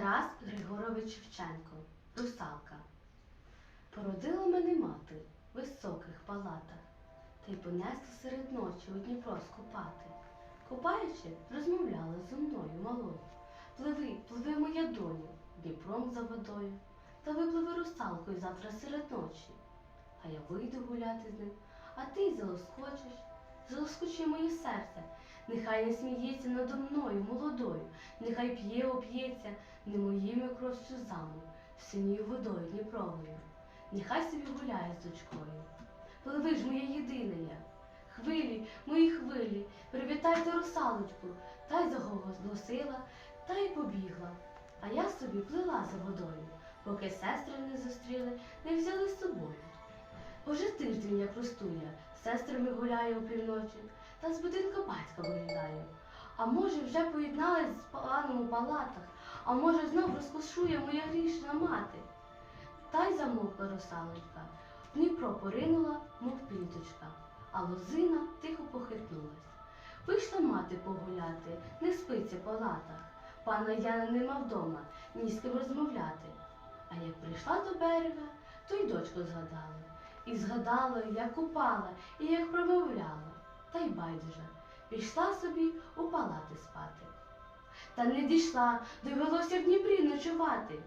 Тарас Григорович Шевченко, русалка. Породила мене мати в високих палатах, та й понесла серед ночі у Дніпро скупати. Купаючи, розмовляла зо мною малою. Пливи, пливи, моя доню, Дніпром за водою, та випливи русалкою завтра серед ночі. А я вийду гуляти з ним, а ти й залоскочиш. Залоскочи моє серце, нехай не сміється надо мною молодою, нехай п'є, оп'ється не моїми кров сльозами, синьою водою Дніпровою. Нехай собі гуляє з дочкою. Пливи ж моя єдина. Хвилі, мої хвилі, привітайте русалочку, та й заголосила, та й побігла. А я собі плила за водою, поки сестри не зустріли, не взяли з собою. Уже тиждень я простуя, з сестрами гуляю опівночі, та з будинка батька виглядаю. А може, вже поєдналась з паном у палатах, а може, знов розкошує моя грішна мати. Та й замовкла русалочка. В Дніпро поринула, мов пліточка, а лозина тихо похитнулась. Вийшла мати погуляти, не спиться в палатах. Пана Яна нема вдома, ні з ким розмовляти. А як прийшла до берега, то й дочку згадала. І згадала, як купала, і як промовляла. Та й байдуже, пішла собі у палати спати. Та не дійшла, довелося в Дніпрі ночувати.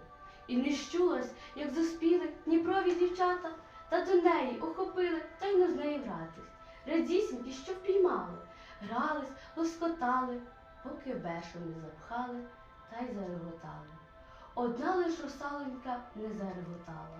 І не щулась, як заспіли Дніпрові дівчата, та до неї охопили, та й не з нею гратись. Радісінькі, що впіймали, грались, лоскотали, поки бешу не запхали та й зареготали. Одна лиш русаленька не зареготала.